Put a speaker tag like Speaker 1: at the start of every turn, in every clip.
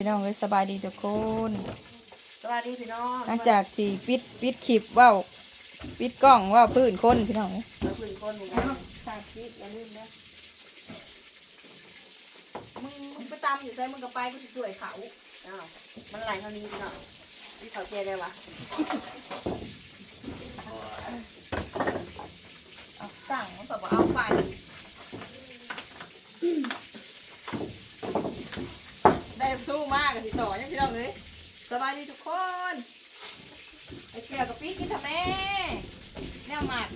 Speaker 1: พี่น้องเอ้ยสบายดีทุกคน
Speaker 2: สวัสดีพี่น้อง
Speaker 1: หลังจากที่ปิดปิดคลิปเว้าปิดกล้องเว่าพื้นคนพี่น้องเอ้ย
Speaker 2: เราพื้นคนอย่างนี้ชาคิดอย่าลืมนะ
Speaker 1: มึงมึงไปตามอยู่ใส่มึงก็ไปกูสิสวยเขา
Speaker 2: อ้าวมันไหลเท่านี้พี่น้องนี่เขาเจได้วะ
Speaker 1: เอาสั่งมันแบบว่าเอาไปได้ สู้มากกับสิสอนยังพี่น้องเลยสบายดีทุกคนไอ้เก้วกับปีกินทำแม่แนวหมัด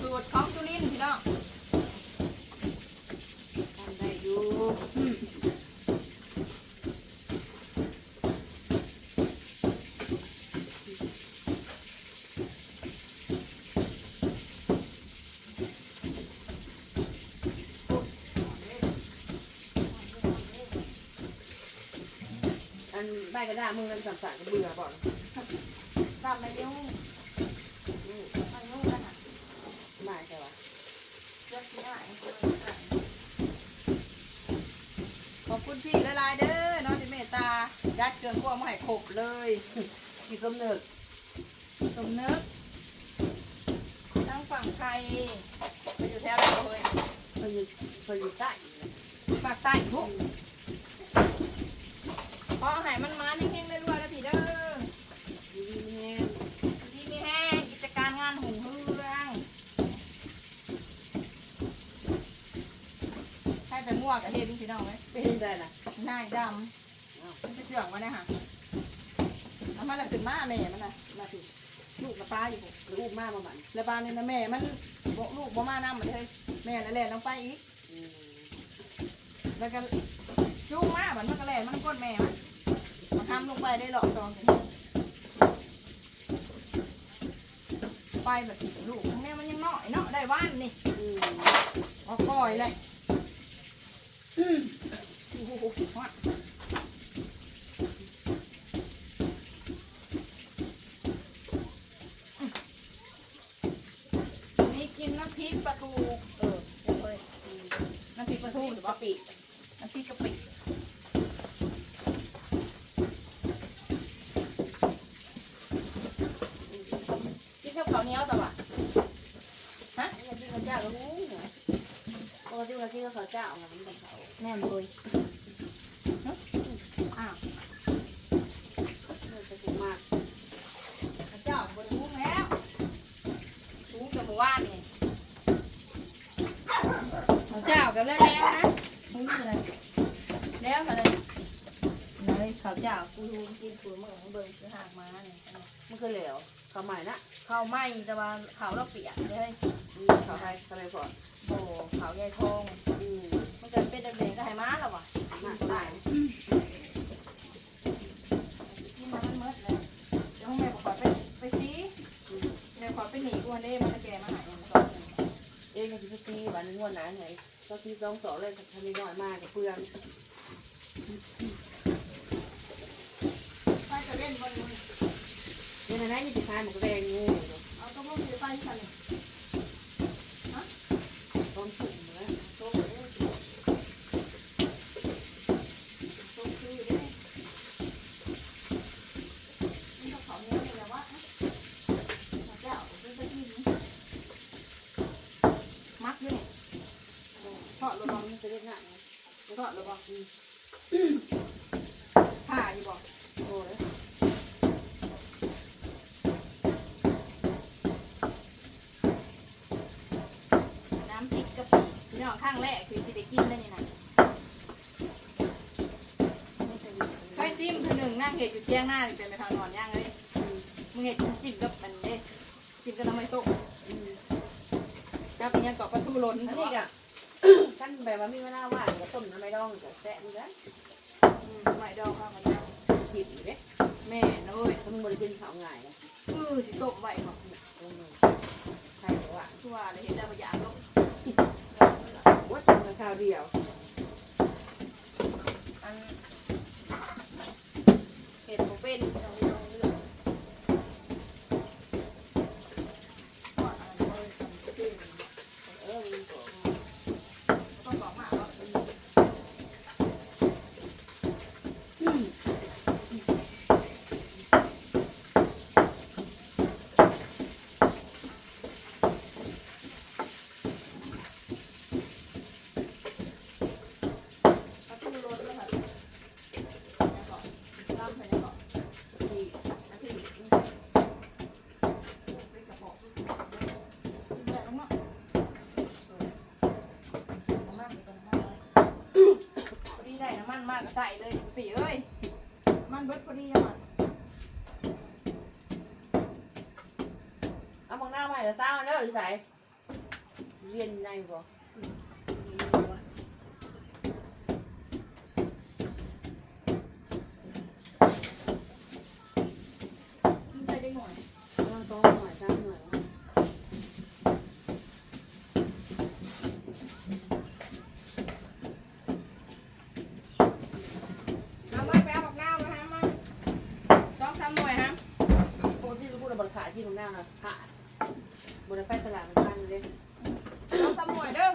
Speaker 1: สูตรของสุรินทร์พี่น้อง
Speaker 2: ทำได้อยู่ นใบกระดาษมึงมันสั่นๆก็เบื่อบ่อน
Speaker 1: ตามมายุ่ง
Speaker 2: อืม
Speaker 1: มายุ่งกันอะ
Speaker 2: ได้ใช่ปะ
Speaker 1: เลือกที่ได้ขอบคุณพี่ละลายๆเด้อน้องที่เมตตายัดเกลือพวกมาให้ครบเลย
Speaker 2: กี่ส้มเนึก
Speaker 1: สมนึกทั้งฝั่งไทยไปอยู่แถวไหนเลย
Speaker 2: เพิ่นอยู่เพิ่นอยู่ใต้อยู่นะ
Speaker 1: ปากใต้ทุกพออาหารมันมาในเฮงได้รวยแล้วพี่เด้อ
Speaker 2: อยู่ดีแห้ง
Speaker 1: ที่มีแห้งกิจการงานหุ่งเฮืองใช่แต่ง่วงกับเฮ็ดพี่ น้องไหม
Speaker 2: ไม่เห็นได้ล่ะ
Speaker 1: หน้าดำ
Speaker 2: อ้าว
Speaker 1: มันไปเสื่องมาเนี่ยค่ะแล้วมันละขึ้นมาแม่มันนะมาถึงลูกกับป้าอยู่ผม
Speaker 2: รูปมากมาบัน
Speaker 1: แล้วบ้านนี่นะแม่มันบอกลูกบ่มาน้ำมันเลยแม่นั่นแหละลงไปอีก
Speaker 2: อืม
Speaker 1: แล้วก็จุ้งมาบันมันก็แล่มันก้นแม่มันมาทำลงไปได้หลอกจองกันไปแบบลูกแม่มันยังน้อยเนาะได้ว่านนี่
Speaker 2: อืม
Speaker 1: เอาปล่อยเลยอืม โอ้โหว่านี่กินน้ำพริกปลาทู
Speaker 2: เออเดี๋ยวเฮ้ยอืม
Speaker 1: น้ำพริกปลาทูหรือว่า
Speaker 2: กะปิ
Speaker 1: น้ำพริกกะปิกินกับข้าวเหนียวแต่ว่า
Speaker 2: ปกติเขาเจ้าก็รู้เหรอปกติเราที่เขาเจ้าไงมันกับเขา
Speaker 1: แน่นเลยอ้าว
Speaker 2: เออจะถูกมาก
Speaker 1: ข้าวเจ้าบนทุ้งแล้วทุ้งจะมาว่านไงข้าวเจ้ากันแล้วแล้วนะมึงนี่อะไรแล้วอะไร เลยข้าวเจ้ากูดูกินตัวเมืองเบิ่งคือหากมาเนี่ย
Speaker 2: มันคือเหลวเขาใหม่นะ
Speaker 1: ข้าวไหม้แต่ว่าข้าวเราเปียกเลย
Speaker 2: อืมเขาไทยเขาเลยก่อน
Speaker 1: โอ้ข้าวใหญ่ทอง
Speaker 2: อืม
Speaker 1: มันเกิดเป็นแดงๆก็ให้ม้าแล้ววะ
Speaker 2: มากได้
Speaker 1: กินน้ำมันเมดเลยเดี๋ยวให้แม่บอกขอไปไปซี
Speaker 2: อืม
Speaker 1: แม่ขอไปหนีกูวันนี้มันจะแกมาหาอย่างก่อน
Speaker 2: เองก็สิไปซีวันงวดไหนไงก็ซีสองสองเลยทำน้อยมากกับเพื่อน
Speaker 1: ไปจะเล่นบอลมึง
Speaker 2: นี่นะนะยี่สิบห้ามันก็แดงงู
Speaker 1: เอาตัวมึงไปที่สั่น
Speaker 2: พร้อมถุงเลย
Speaker 1: โตเลยโตคือเด้นี่เขาเขาเนี้ยเลยว่าเจ้าเป็นไปที่นี้มักด้วยทอดระวัง
Speaker 2: มันจะเล่นหนัก
Speaker 1: ทอดระวังผ่าอยู่บอก
Speaker 2: โอ้ย
Speaker 1: น้ำพริกกะปิพี่น้องข้างแร กคือสิได้กินได้นี่นะไฟซิมเธอหนึ่งนั่งเห็ดอยู่เที่ยงหน้านี่เป็นไปทางนอนย่างเลยมึงเห็ดจิ้มกับมันเด้จิ้มกับน้ำมันโต๊ะจับอีกอย่างกับปลาทูล้น
Speaker 2: อัน
Speaker 1: สิ
Speaker 2: นี้ก็ขั้นแบบว่ามีเวลาว่างก็ต้มน้ำไม่ดองก็แซ่บเหมือนกัน
Speaker 1: ไม่ดองข้าวมันย่าง
Speaker 2: หยิบอยู่เด้
Speaker 1: แม่น้อย
Speaker 2: ถ้ามึงบริกินข้าวง่ายนะ
Speaker 1: เออสิต้มไว้หรอก
Speaker 2: อืมใครบอกว่า
Speaker 1: ชั่วเลยเห็นได้ประหยัดลง
Speaker 2: ว่าทำกันข้าวเดียว
Speaker 1: อันเห็ดผมเป็นพี่น้องพี่น้องเลือกทอดอันนั้นเลยจิ้ม
Speaker 2: เออมีตัว
Speaker 1: ต้องบอกมากว่ารถแล้วค่ะแล้วก็ล่ำไปแล้วก็
Speaker 2: ที่นาที
Speaker 1: ไปกระบอกแบบนั้นเนาะน้ำมันนี่ก็น้ำมันเลยพอดีได้น้ำ มันมากก็ใส่เลยปีเอ้ย มันเบิดพอดียังอะ
Speaker 2: เอามองหน้าไปแล้วสร้างเด้ออยู่ใส่เรียนในบ่
Speaker 1: ใส่ได้หน่อย
Speaker 2: เราต้องหน่อยสร้างหน่อยว่า
Speaker 1: เอามาไปเอาบักนาวมาฮะมาสองสามหน่วยฮะ
Speaker 2: ปกติเราพูดเราบ ริขารที่ตรงหน้านะขาดบริไปตลาดมันตั้งเลย
Speaker 1: สองสามหน่วยเด้อ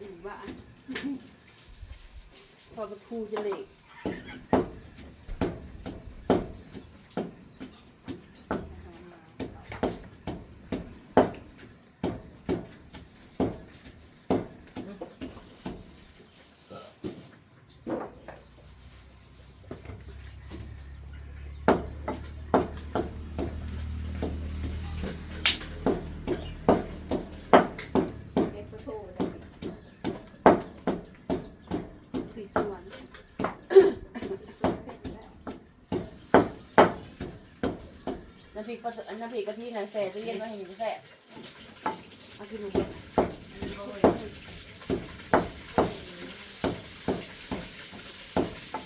Speaker 2: อืมว่าพอประทูจะเหล็ก
Speaker 1: เด็ดโถเลย
Speaker 2: สีส่วน
Speaker 1: สุดเผ็ดแล้ว
Speaker 2: น้ำ พริกก็น้ำพริกกะทิน่ะแซ่บไปเย็นก็เห็นจะแซ่เอากินหมูเด้อ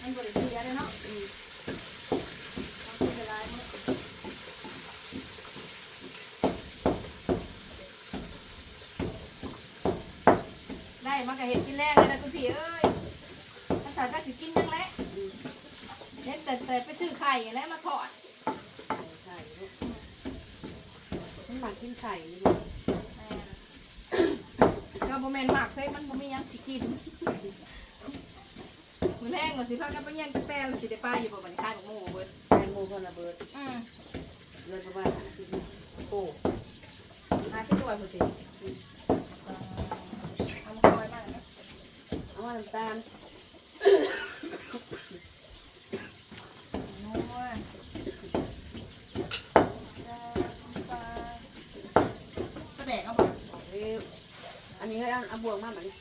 Speaker 1: อันบริเซียเลยเนาะ
Speaker 2: อืม
Speaker 1: เอาขึ้นไปลายมั้งได้มากระเห็ดกินแรกเลยนะคุณพี่เอ้ยภาษาก็สิกินยังแหละเห็นแต่แต่ไปซื้อไข่แล้วมาทอด
Speaker 2: ใช่ลูกมัน หมักกินไข่นี่ลูก
Speaker 1: แม่นก็บ่แม่นมากเลยมันบ่มีหยังสิกินมื้อแรงก็สิพากันไปเยี่ยงตะแตนแล้วสิได้ไปอยู่บ่บัดนี้ขายบักหมูเบิด
Speaker 2: แตงโมคนละเบิด
Speaker 1: อืม
Speaker 2: เลยประมาณห้าสิบนาที
Speaker 1: โอ้หาสิด้วยพุ่นติเอามาคอยมาเนี่ย
Speaker 2: เอามาน้ำตาล
Speaker 1: นัวกระแดกเอาบ่
Speaker 2: เร็ว อันนี้ให้เอาเอาบวงมาแบบนี้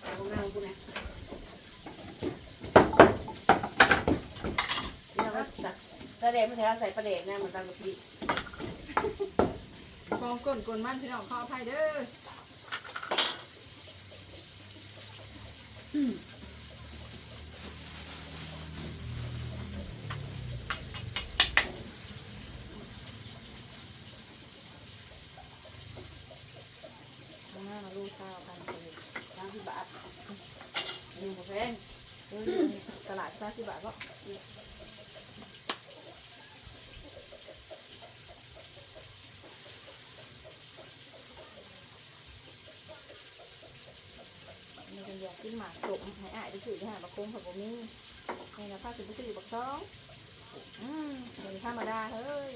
Speaker 2: เอาบวงมาของกูนะนี่เราก็ตัดปลาแดกไม่ใช่เอาใส่ปลาแดกนะเหมือนตามกะทิ
Speaker 1: กองก้นก้นมันพี่น้องขออภัยเด้อ
Speaker 2: บ่แพง
Speaker 1: เออตลาดซาสิบาทก็มีกันอยากกินหมากสมให้อายไปซื้อที่หาบักคงผักบะมี่ในราคาสิบไปซื้อบักซองอืมเดี๋ยวธรรมดาเฮ้ย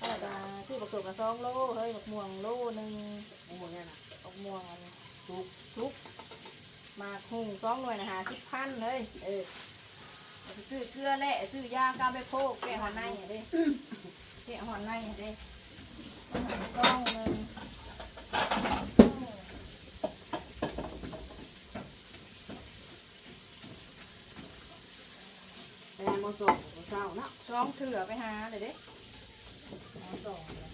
Speaker 1: ธรรมดาซื้อบักสมกับซองโลเฮ้ยบักม่วงโลหนึ่ง
Speaker 2: โอ้โหเนี่ยนะ
Speaker 1: บักม่วงอันซุกซุกห มาหุงซองหน่วยนะหาสิบพันเลย เออซื้อเกลือแหละซื้อยากาไปโคกแกะหอนในอะเด้แกะหอนในอะเด้ซองหนึ่ง
Speaker 2: แตงโมส่งโมเศร้าเนาะ
Speaker 1: ซองเถื่อไปหาเลยเด้หาซองเลย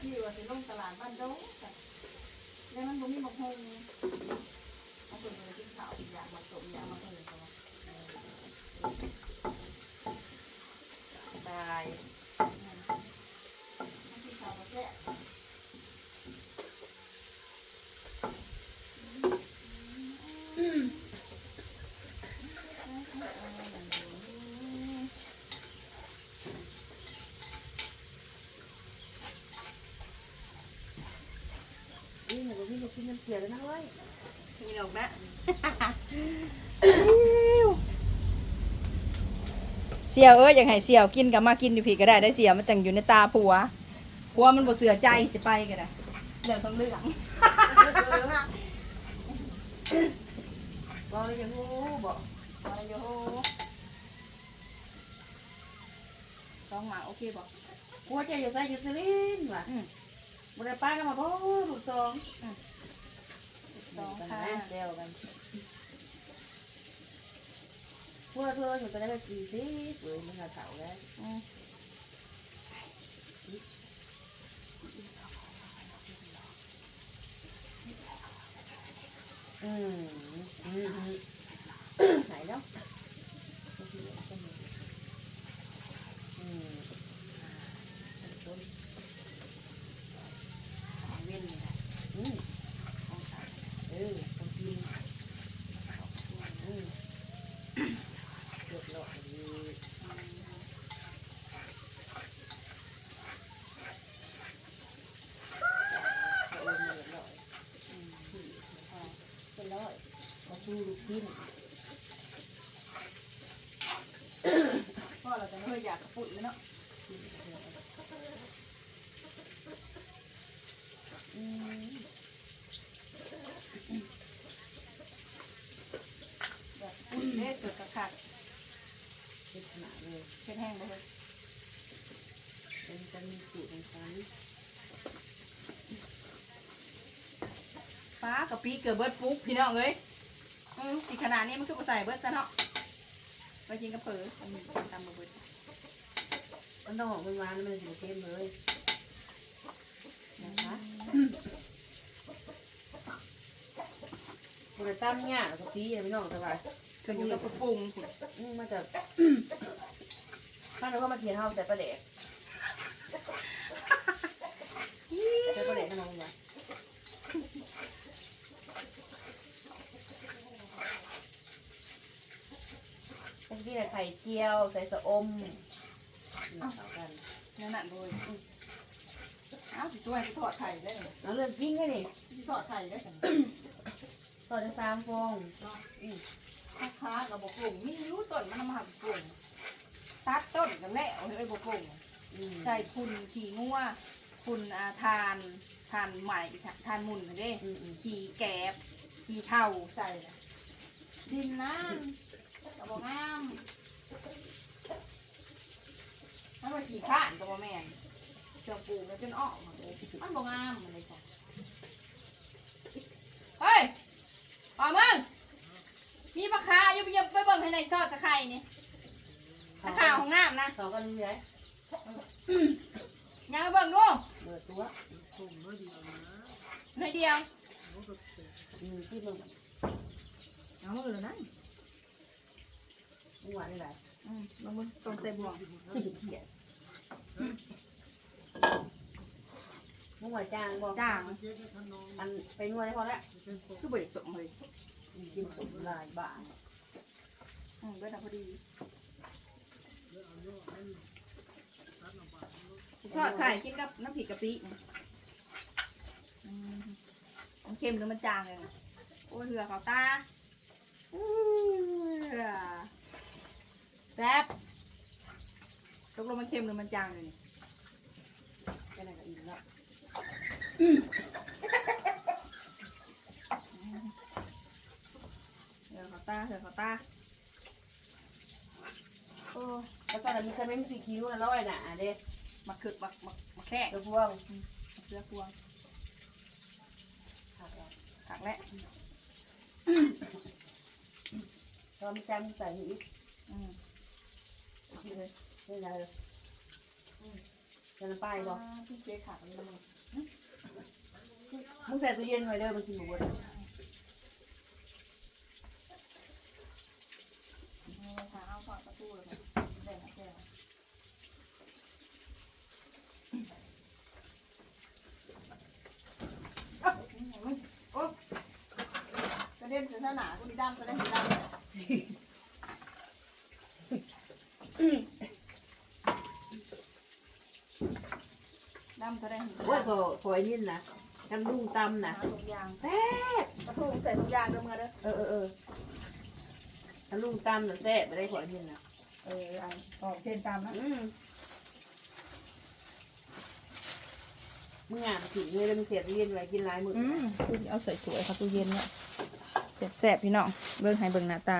Speaker 1: ที่ว่าสิลงตลาดบ้านดงแต่แล้วมันบ่มีบักฮงเอาคนมากินข้าวอยากมาสมอยากมาเพิ่นเขาว่า
Speaker 2: ตาย
Speaker 1: มากินข้าวมาแซ่บ
Speaker 2: ลูกกิ นน้ำเสียแล้วนะเว้ย
Speaker 1: มีหนกนะเสี่ยวเอ้ยอยากให้เสี่ยวกินกับมากินอยู่พี่ก็ได้ได้เสี่ยวมันจังอยู่ในตาผัวผัวมันบ่เสือใจสิไปก็ได้เรื่องของเรื่อง
Speaker 2: บอกเลยยังงูบอก
Speaker 1: เอาโยต้องมาโอเคบอก
Speaker 2: กลัวใจอยู่ใส่อยู่สลินว่ะ
Speaker 1: อืม
Speaker 2: บริป้าก็มาบอกลูกสอง
Speaker 1: สอง
Speaker 2: กัน
Speaker 1: ค่ะ
Speaker 2: นะเซลกันพวกเธออยู่ตอนแรกสี่สิบเว้ยมันกระเถาแล้ว
Speaker 1: อืม
Speaker 2: อืมอืมไหนแล้วอืม
Speaker 1: ของเว้นนี่แหละ
Speaker 2: อืม
Speaker 1: ของสาย
Speaker 2: เออต้องกินอืมเดือดร้อนดีเอาเงินมาเดือดร้อนอืมเป็นร้อยมา ชิ้น
Speaker 1: พ่อเราจะไม่อยากกระปุกเลยเนาะ
Speaker 2: อืม
Speaker 1: อยากกระปุกเด้สุดกระคัก
Speaker 2: เป็นขนาดเลย
Speaker 1: เผ็ดแห้งเลย
Speaker 2: เป็นจะมีสูตรของฉัน
Speaker 1: ฟ้ากับปีเกิดเบิร์ดปุ๊กพี่น้องเอ้ย สีขนาดนี้มันคือมาใส่เบิร์ดซะเนาะไปกินกระเผืออันนี้ตำมาเบิร์ด
Speaker 2: มันต้องหอมมันหวานมันถึงเข้มเลยนะคะบริตั้มเนี่ยกับปีไม่น้องสบาย
Speaker 1: ขึ้นอยู่กับปรุงพุ่น
Speaker 2: อืมมันจะถ้าเราก็มาเทียนเท่าใส่ประเด็กใส่ประเด็กให้น้องนะตะกี้ใส่ไข่ เจียว ใส่สะอมเอากัน
Speaker 1: นั่นน่ะเลยอ้าวสิตัวให้ทอดไข่ได้เลย
Speaker 2: เอาเรื่องปิ้งให้นี่
Speaker 1: สิทอดไข่ได้สัน
Speaker 2: ต่อจะสามฟอง
Speaker 1: ข้าค้ากับบกลุ่มมีรู้ต้นมันมาหักกลุ่มตัดต้นกันแล้วเฮ้ยบกลุ่ม
Speaker 2: อืม
Speaker 1: ใส่พุ่นขี่งัวพุ่นอาทานทานใหม่ทานมุนเด้
Speaker 2: อืมอืม
Speaker 1: ขี่แกบขี่เท่าใส่น่ะดินน้ำกระบอกงาม ถ้ามาขี่ข้านกระบอกแม่นเชือกปูแล้วจนออกมาเลยมันบอกงามมันเลยจ้ะเฮ้ยป่ามึงมีปลาคาอยู่ไปเยอะไปเบิ่งให้ในทอดสะไข่นี่ตะข่าวของน้ำนะ
Speaker 2: เขาก็รู้ไง
Speaker 1: ยังไปเบิ่งดู
Speaker 2: เบิดตัว
Speaker 1: หน่อยเดียว
Speaker 2: อืมที่มึง
Speaker 1: เอามือเลยนะ
Speaker 2: มึง หวานได้ไร
Speaker 1: อืมลงมือตรงใส่บ่วง
Speaker 2: เขียนมึงหวานจางบอก
Speaker 1: จ้าง
Speaker 2: อันไปนวดให้พอแล้ว
Speaker 1: คือเบิกสมเลย
Speaker 2: กินสมลายบ้าน
Speaker 1: อืมเบิดเอาพอดีทอดไข่กินกับน้ำพริกกะปิอืมมันเค็มหรือมันจางเลยนะโอ้ยเหือเขาตาอื้อ แซ่บตกลงมันเค็มหรือมันจางเลยนี่
Speaker 2: แค่นั้นก็อิ่มแล้ว
Speaker 1: เหือเขาตาเหือเขาตาโอ้ย
Speaker 2: แล้วตอนนี้เคยไม่มีผีคิ้วนะร้อยน่ะเด็ก
Speaker 1: มาคึกมามามาแค่
Speaker 2: กระพวง
Speaker 1: เสื้อพวง
Speaker 2: ผักแล้ว
Speaker 1: ขักและ
Speaker 2: ตอนจำใส่อีก
Speaker 1: อืม
Speaker 2: นี่เลยนี่เลยจะน้ำป้ายบอก
Speaker 1: พี่เจ๊ขักเลยนะมึง
Speaker 2: มึงใส่ตู้เย็นไว้เด้อมันกินหมูบด
Speaker 1: เอาขาเอาขอดประตูเลยค่ะได้ค่ะแก้วเอ้ามึงโอ้กระเด็นเสียหนากูดีดำกระเด็นสีดำดำกระเด็นสี
Speaker 2: ว่า
Speaker 1: ดำ
Speaker 2: พ อพอไอ้นี่นะทำลุงตำนะ
Speaker 1: หาทุกอย่าง
Speaker 2: แซ่บ
Speaker 1: กระทุงใส่ทุกอย่างเด้อเมื่อเด้อ
Speaker 2: เออเออเออทำลุงตำน่ะแซ่บไม่ได้ขอกินนะ
Speaker 1: เอออันออกเส้นตามนะ
Speaker 2: อืมมึงอ่านถึงเลยแล้วมึงเสียเรียนไว้กินหลายมื้อ
Speaker 1: อืมคือเอาใส่ถ้วยครับตู้เย็นเนี่ยแซ่บๆพี่น้องเบิ่งให้เบิ่งหน้าตา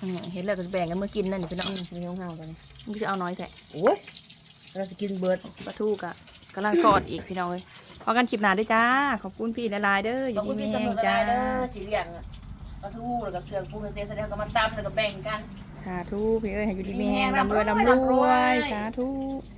Speaker 1: อืมเห็นแล้วก็จะแบ่งกันเมื่อกินนั่นนี่พี่น้อง
Speaker 2: มีของเฮาตอนนี้
Speaker 1: มึงจะเอาน้อยแท้
Speaker 2: โอ้ยเราจะกินเบิร์ด
Speaker 1: ปลาทูกะกำลังทอดอีกพี่น้องเอ้ยพ อกันคลิปหน้าด้วยจ้า ขอบคุณพี่ละลายๆเด้ออ
Speaker 2: ขอยู่บคุณ
Speaker 1: ที่
Speaker 2: พี่
Speaker 1: มี
Speaker 2: ตำ
Speaker 1: แห้
Speaker 2: รงวจ
Speaker 1: จ้า
Speaker 2: เด้อสีเหลืองอะปลาทูแล้วก็เครื่องปรุงเสร็จแล้วก็มาตำแล้วก็แบ่งกัน
Speaker 1: สาธุพี่เอ้ยให้อยู่ดีมี
Speaker 2: มี
Speaker 1: แห้
Speaker 2: แห้
Speaker 1: ง
Speaker 2: ง
Speaker 1: ร่ำรวย
Speaker 2: ร่ำรวย
Speaker 1: ร่ำรว
Speaker 2: ร่ำรวยย
Speaker 1: สาธุ
Speaker 2: ส